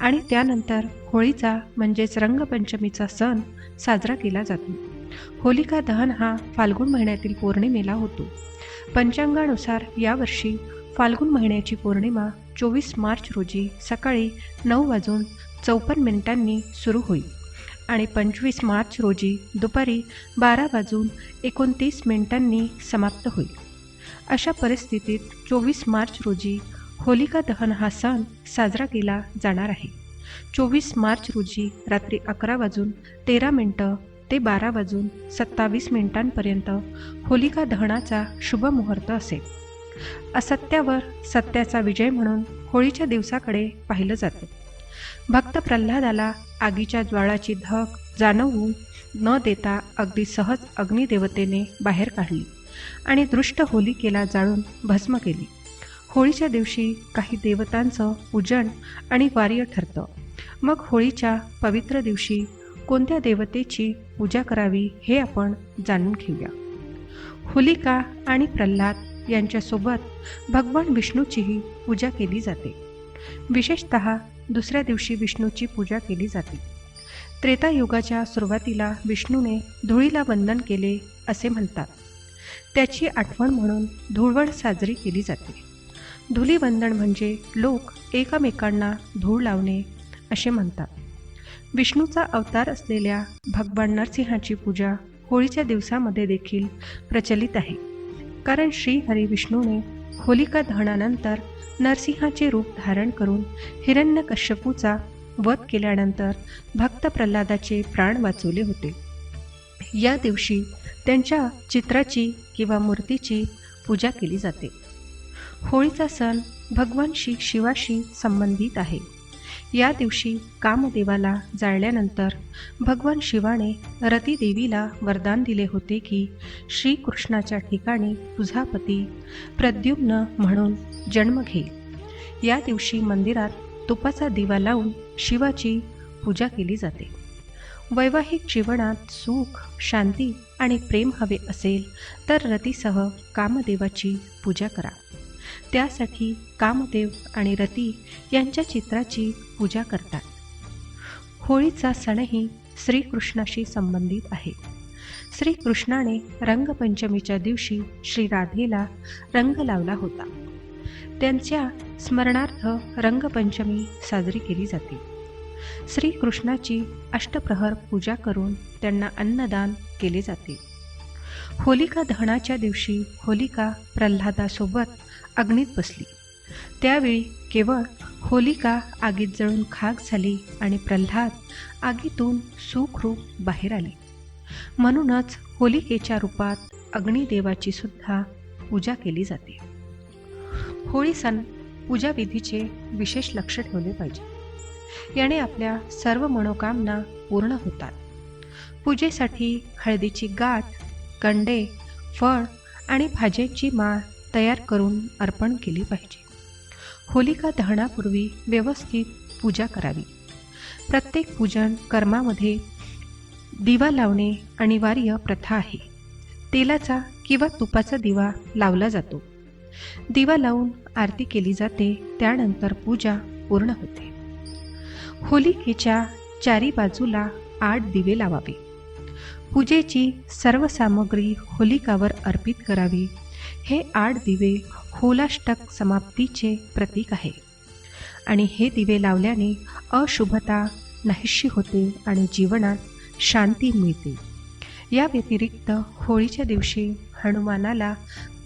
आणि त्यानंतर होळीचा म्हणजेच रंगपंचमीचा सण साजरा केला जातो. होलिका दहन हा फाल्गुन महिन्यातील पौर्णिमेला होतो. पंचांगानुसार यावर्षी फाल्गुन महिन्याची पौर्णिमा चोवीस मार्च रोजी सकाळी नऊ वाजून चौपन्न मिनिटांनी सुरू होईल आणि पंचवीस मार्च रोजी दुपारी बारा वाजून एकोणतीस मिनिटांनी समाप्त होईल. अशा परिस्थितीत चोवीस मार्च रोजी होलिका दहन हा सण साजरा केला जाणार आहे. चोवीस मार्च रोजी रात्री अकरा वाजून तेरा मिनटं ते बारा वाजून सत्तावीस मिनिटांपर्यंत होलिका दहनाचा शुभ मुहूर्त असेल. असत्यावर सत्याचा विजय म्हणून होळीच्या दिवसाकडे पाहिलं जातं. भक्त प्रल्हादाला आगीच्या ज्वाळाची धक जाणवून न देता अगदी सहज अग्निदेवतेने बाहेर काढली आणि दृष्ट होलिकेला जाळून भस्म केली. होळीच्या दिवशी काही देवतांचं पूजन आणि वार्य ठरतं. मग होळीच्या पवित्र दिवशी कोणत्या देवतेची पूजा करावी हे आपण जाणून घेऊया. होलिका आणि प्रल्हाद यांच्यासोबत भगवान विष्णूचीही पूजा केली जाते. विशेषत दुसऱ्या दिवशी विष्णूची पूजा केली जाते. त्रेतायुगाच्या सुरुवातीला विष्णूने धुळीला वंदन केले असे म्हणतात. त्याची आठवण म्हणून धुळवड साजरी केली जाते. धुलीवंदन म्हणजे लोक एकमेकांना धूळ लावणे असे म्हणतात. विष्णूचा अवतार असलेल्या भगवान नरसिंहाची पूजा होळीच्या दिवसामध्ये देखील प्रचलित आहे. कारण श्रीहरी विष्णूने होलिका दहनानंतर नरसिंहाचे रूप धारण करून हिरण्यकश्यपूचा वध केल्यानंतर भक्त प्रल्हादाचे प्राण वाचवले होते. या दिवशी त्यांच्या चित्राची किंवा मूर्तीची पूजा केली जाते. होळीचा सण भगवान श्री शिवाशी संबंधित आहे. या दिवशी कामदेवाला जाळल्यानंतर भगवान शिवाने रतीदेवीला वरदान दिले होते की श्रीकृष्णाच्या ठिकाणी तुझा पती प्रद्युम्न म्हणून जन्म घेईल या दिवशी मंदिरात तुपाचा दिवा लावून शिवाची पूजा केली जाते. वैवाहिक जीवनात सुख शांती आणि प्रेम हवे असेल तर रतीसह कामदेवाची पूजा करा. त्यासाठी कामदेव आणि रती यांच्या चित्राची पूजा करतात. होळीचा सणही श्रीकृष्णाशी संबंधित आहे. श्रीकृष्णाने रंगपंचमीच्या दिवशी श्री राधेला रंग लावला होता. त्यांच्या स्मरणार्थ रंगपंचमी साजरी केली जाते. श्रीकृष्णाची अष्टप्रहर पूजा करून त्यांना अन्नदान केले जाते. होलिका दहनाच्या दिवशी होलिका प्रल्हादासोबत अग्नीत बसली. त्यावेळी केवळ होलिका आगीत जळून खाक झाली आणि प्रल्हाद आगीतून सुखरूप बाहेर आले. म्हणूनच होलिकेच्या रूपात अग्निदेवाची सुद्धा पूजा केली जाते. होळी सण पूजाविधीचे विशेष लक्ष ठेवले पाहिजे. याने आपल्या सर्व मनोकामना पूर्ण होतात. पूजेसाठी हळदीची गाठ कंडे फळ आणि भाज्यांची माळ तयार करून अर्पण केली पाहिजे. होलिका दहनापूर्वी व्यवस्थित पूजा करावी. प्रत्येक पूजन कर्मामध्ये दिवा लावणे अनिवार्य प्रथा आहे. तेलाचा किंवा तुपाचा दिवा लावला जातो. दिवा लावून आरती केली जाते त्यानंतर पूजा पूर्ण होते. होलिकेच्या चारी बाजूला आठ दिवे लावावे. पूजेची सर्व सामग्री होलिकावर अर्पित करावी हे आठ दिवे होलाष्टक समाप्तीचे प्रतीक आहे. आणि हे दिवे लावल्याने अशुभता नाहीशी होते आणि जीवनात शांती मिळते. या व्यतिरिक्त होळीच्या दिवशी हनुमानाला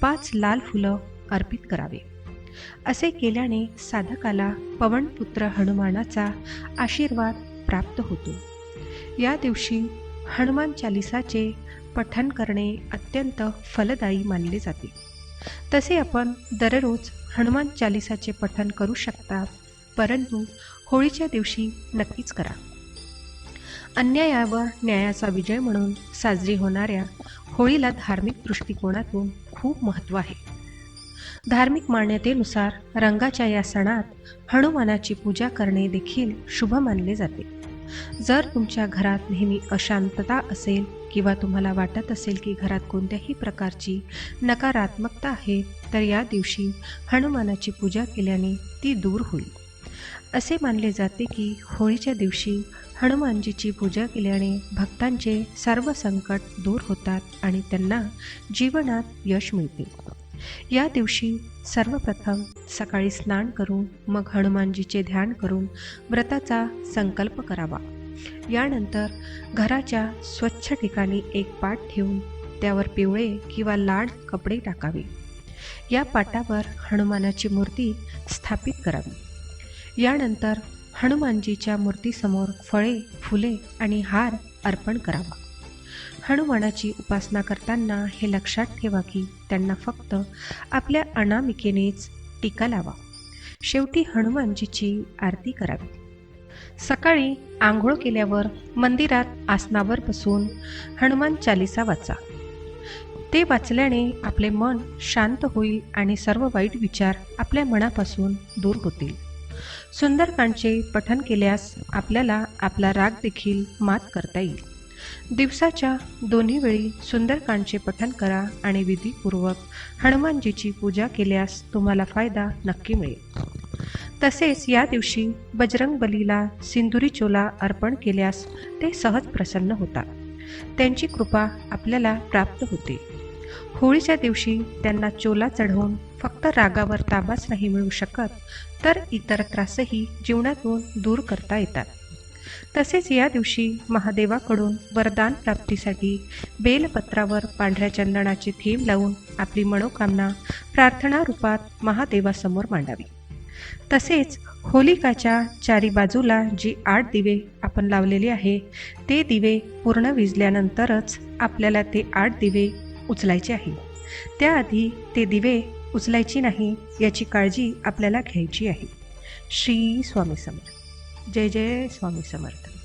पाच लाल फुलं अर्पित करावे. असे केल्याने साधकाला पवनपुत्र हनुमानाचा आशीर्वाद प्राप्त होतो. या दिवशी हनुमान चालिसाचे पठण करणे अत्यंत फलदायी मानले जाते. तसे आपण दररोज हनुमान चालिसाचे पठण करू शकता परंतु होळीच्या दिवशी नक्कीच करा. अन्यायावर न्यायाचा विजय म्हणून साजरी होणाऱ्या होळीला धार्मिक दृष्टिकोनातून खूप महत्त्व आहे. धार्मिक मान्यतेनुसार रंगाच्या या सणात हनुमानाची पूजा करणे देखील शुभ मानले जाते. जर तुमच्या घरात नेहमी अशांतता असेल किंवा तुम्हाला वाटत असेल की घरात कोणत्याही प्रकारची नकारात्मकता आहे तर या दिवशी हनुमानाची पूजा केल्याने ती दूर होईल. असे मानले जाते की होळीच्या दिवशी हनुमानजीची पूजा केल्याने भक्तांचे सर्व संकट दूर होतात आणि त्यांना जीवनात यश मिळते. या दिवशी सर्वप्रथम सकाळी स्नान करून मग हनुमानजीचे ध्यान करून व्रताचा संकल्प करावा. यानंतर घराच्या स्वच्छ ठिकाणी एक पाट ठेवून त्यावर पिवळे किंवा लाड कपडे टाकावे. या पाटावर हनुमानाची मूर्ती स्थापित करावी. यानंतर हनुमानजीच्या मूर्तीसमोर फळे फुले आणि हार अर्पण करावा. हनुमानाची उपासना करताना हे लक्षात ठेवा की त्यांना फक्त आपल्या अनामिकेनेच टीका लावा. शेवटी हनुमानजीची आरती करावी. सकाळी आंघोळ केल्यावर मंदिरात आसनावर बसून हनुमान चालिसा वाचा. ते वाचल्याने आपले मन शांत होईल आणि सर्व वाईट विचार आपल्या मनापासून दूर होतील. सुंदरकांडचे पठन केल्यास आपल्याला आपला राग देखील मात करता येईल. दिवसाच्या दोन्ही वेळी सुंदरकांडचे पठन करा आणि विधीपूर्वक हनुमानजीची पूजा केल्यास तुम्हाला फायदा नक्की मिळेल. तसेच या दिवशी बजरंग बलीला सिंदुरी चोला अर्पण केल्यास ते सहज प्रसन्न होतात. त्यांची कृपा आपल्याला प्राप्त होते. होळीच्या दिवशी त्यांना चोला चढवून फक्त रागावर ताबाच नाही मिळू शकत तर इतर त्रासही जीवनातून दूर करता येतात. तसेच या दिवशी महादेवाकडून वरदान प्राप्तीसाठी बेलपत्रावर पांढऱ्या चंदनाची थीम लावून आपली मनोकामना प्रार्थना रूपात महादेवासमोर मांडावी. तसेच होलिकाच्या चारी बाजूला जी आठ दिवे आपण लावलेले आहे ते दिवे पूर्ण विजल्यानंतरच आपल्याला ते आठ दिवे उचलायचे आहे. त्याआधी ते दिवे उचलायची नाही याची काळजी आपल्याला घ्यायची आहे. श्री स्वामी समर्थ. जय जय स्वामी समर्थ.